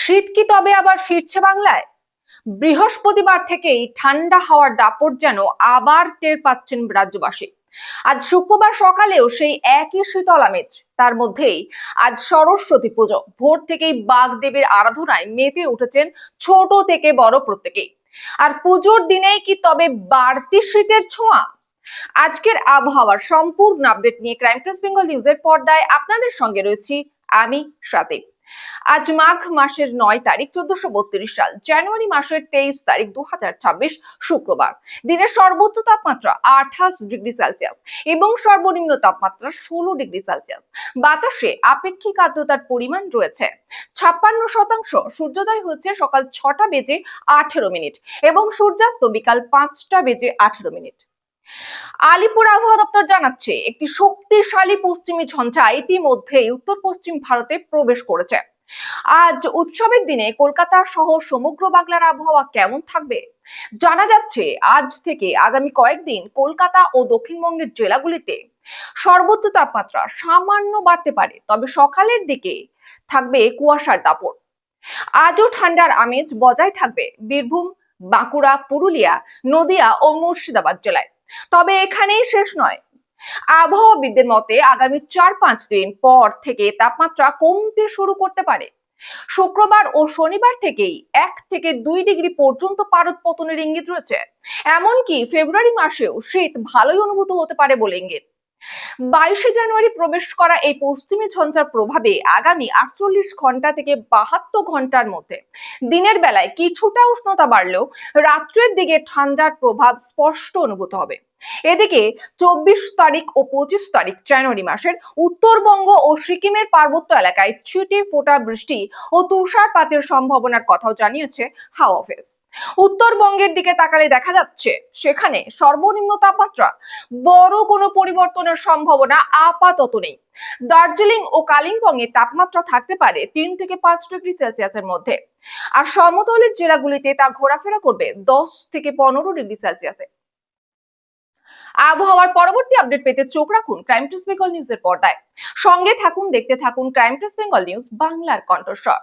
শীত কি তবে আবার ফিরছে বাংলায়? বৃহস্পতিবার থেকেই ঠান্ডা হাওয়ার দাপট যেন আবার টের পাচ্ছেন রাজ্যবাসী। আজ শুক্রবার সকালেও সেই একই শীতল আমেজ তার মধ্যেই আজ সরস্বতী পুজো। ভোর থেকেই বাগদেবীর আরাধনায় মেতে উঠেছেন ছোট থেকে বড় প্রত্যেকেই। আর পুজোর দিনেই কি তবে বাড়তি শীতের ছোঁয়া? আজকের আবহাওয়ার সম্পূর্ণ আপডেট নিয়ে ক্রাইম প্রেস বেঙ্গল নিউজের পর্দায় আপনাদের সঙ্গে রয়েছি আমি সাতিব আজ মাঘ মাসের নয় তারিখ, চোদ্দশো বত্রিশ সাল, জানুয়ারি মাসের তেইশ তারিখ দু হাজার ছাব্বিশ শুক্রবার। দিনের সর্বোচ্চ তাপমাত্রা আঠাশ ডিগ্রি সেলসিয়াস এবং সর্বনিম্ন তাপমাত্রা ষোলো ডিগ্রি সেলসিয়াস। বাতাসে আপেক্ষিক আর্দ্রতার পরিমাণ রয়েছে ছাপ্পান্ন শতাংশ। সূর্যোদয় হচ্ছে সকাল ছটা বেজে আঠেরো মিনিট এবং সূর্যাস্ত বিকাল পাঁচটা বেজে আঠেরো মিনিট। আলিপুর আবহাওয়া দপ্তর জানাচ্ছে, একটি শক্তিশালী পশ্চিমী ঝঞ্ঝা ইতিমধ্যেই উত্তর পশ্চিম ভারতে প্রবেশ করেছে। আজ উৎসবের দিনে কলকাতা সহ সমগ্র বাংলার আবহাওয়া কেমন থাকবে? জানা যাচ্ছে, আজ থেকে আগামী কয়েকদিন কলকাতা ও দক্ষিণবঙ্গের জেলাগুলিতে সর্বোচ্চ তাপমাত্রা সামান্য বাড়তে পারে, তবে সকালের দিকে থাকবে কুয়াশার দাপট। আজও ঠান্ডার আমেজ বজায় থাকবে বীরভূম, বাঁকুড়া, পুরুলিয়া, নদিয়া ও মুর্শিদাবাদ জেলায়। তবে এখানেই শেষ নয়। আবহাওয়াবিদদের মতে আগামী চার পাঁচ দিন পর থেকে তাপমাত্রা কমতে শুরু করতে পারে। শুক্রবার ও শনিবার থেকেই এক থেকে দুই ডিগ্রি পর্যন্ত পারদ পতনের ইঙ্গিত রয়েছে। এমনকি ফেব্রুয়ারি মাসেও শীত ভালোই অনুভূত হতে পারে বলে ইঙ্গিত। বাইশে জানুয়ারি প্রবেশ করা এই পশ্চিমী ঝঞ্ঝার প্রভাবে আগামী আটচল্লিশ ঘণ্টা থেকে বাহাত্তর ঘণ্টার মধ্যে দিনের বেলায় কিছুটা উষ্ণতা বাড়লেও রাত্রের দিকে ঠান্ডার প্রভাব স্পষ্ট অনুভূত হবে। এদিকে চব্বিশ তারিখ ও পঁচিশ তারিখ জানুয়ারি মাসের উত্তরবঙ্গ ও সিকিমের পার্বত্য এলাকায় ছিটে ফোটা বৃষ্টি ও তুষারপাতের সম্ভাবনার কথাও জানিয়েছে হাওয়া অফিস। উত্তরবঙ্গের দিকে তাকালে দেখা যাচ্ছে সেখানে সর্বনিম্ন তাপমাত্রা, বড় কোনো পরিবর্তনের সম্ভাবনা আপাতত নেই। দার্জিলিং ও কালিম্পংয়ে তাপমাত্রা থাকতে পারে তিন থেকে পাঁচ ডিগ্রি সেলসিয়াসের মধ্যে। আর সমতলের জেলাগুলিতে তা ঘোরাফেরা করবে দশ থেকে পনেরো ডিগ্রি সেলসিয়াসে। আবহাওয়ার পরবর্তী আপডেট পেতে চোখ রাখুন ক্রাইম ট্রেস বেঙ্গল নিউজের পর্দায়। সঙ্গে থাকুন, দেখতে থাকুন ক্রাইম ট্রেস বেঙ্গল নিউজ বাংলার কণ্ঠস্বর।